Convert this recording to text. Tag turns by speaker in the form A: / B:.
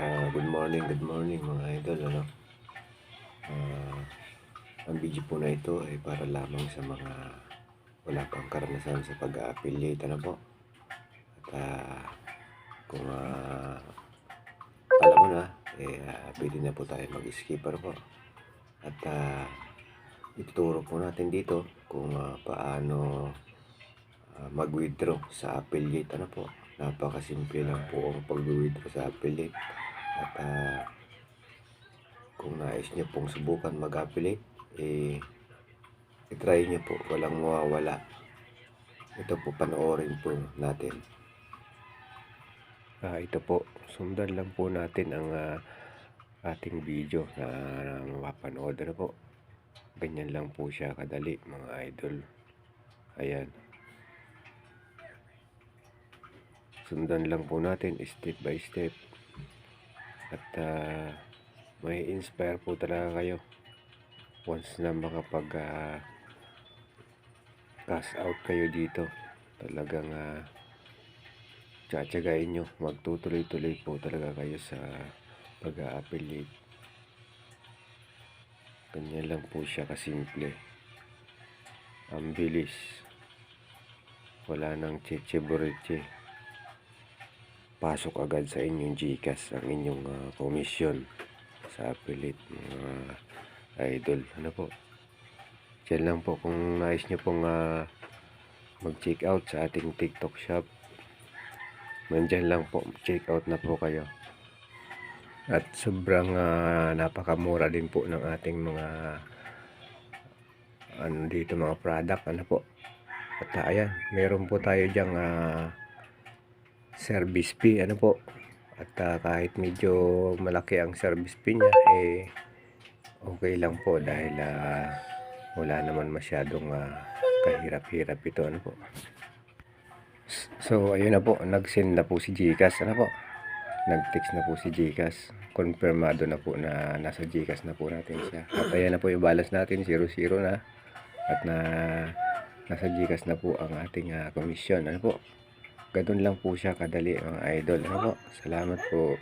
A: Ah, good morning, good morning mga idol. Ano? Ah, ang video po na ito ay para lamang sa mga wala pang karanasan sa pag-affiliate. Ano po? At ah, kung ah, alam mo na, eh, ah, pwede na po tayo mag-skipper po. At ah, ituturo po natin dito kung ah, paano ah, mag-withdraw sa affiliate. Ano po? Napakasimple lang po ang pag-withdraw sa affiliate. At ah, kung nais nyo pong subukan mag-affiliate, eh, itry nyo po. Walang mawawala. Ito po panoorin po natin. Ah, ito po, sundan lang po natin ang ah, ating video na, na mapapanood na po. Ganyan lang po siya kadali mga idol. Ayan. Sundan lang po natin step by step. At ah, may inspire po talaga kayo once na makapag ah, cash out kayo dito. Talagang ah, tsatsagain nyo. Magtutuloy-tuloy po talaga kayo sa pag-a-affiliate. Ganyan lang po siya kasimple. Ang bilis. Wala nang cheche buriche. Pasok agad sa inyong GCash ang inyong ah, commission sa affiliate mga idol. Ano po? Diyan lang po kung nais nyo pong ah, mag-check out sa ating TikTok shop. Nandyan lang po, check out na po kayo. At sobrang ah, napakamura din po ng ating mga ano dito mga product ano po. At ah, ayan, meron po tayo diyang ah, service fee ano po. At ah, kahit medyo malaki ang service fee niya eh okay lang po dahil ah, wala naman masyadong ah, kahirap-hirap ito ano po. So ayun na po, nag-send na po si Gcash ano po. Nag-text na po si Gcash. Konfirmado na po na nasa Gcash na po natin siya. At ayan na po yung balance natin, 0-0 na. At na nasa Gcash na po ang ating ah, commission. Ano po? Ganun lang po siya kadali mga idol. Ano po? Salamat po.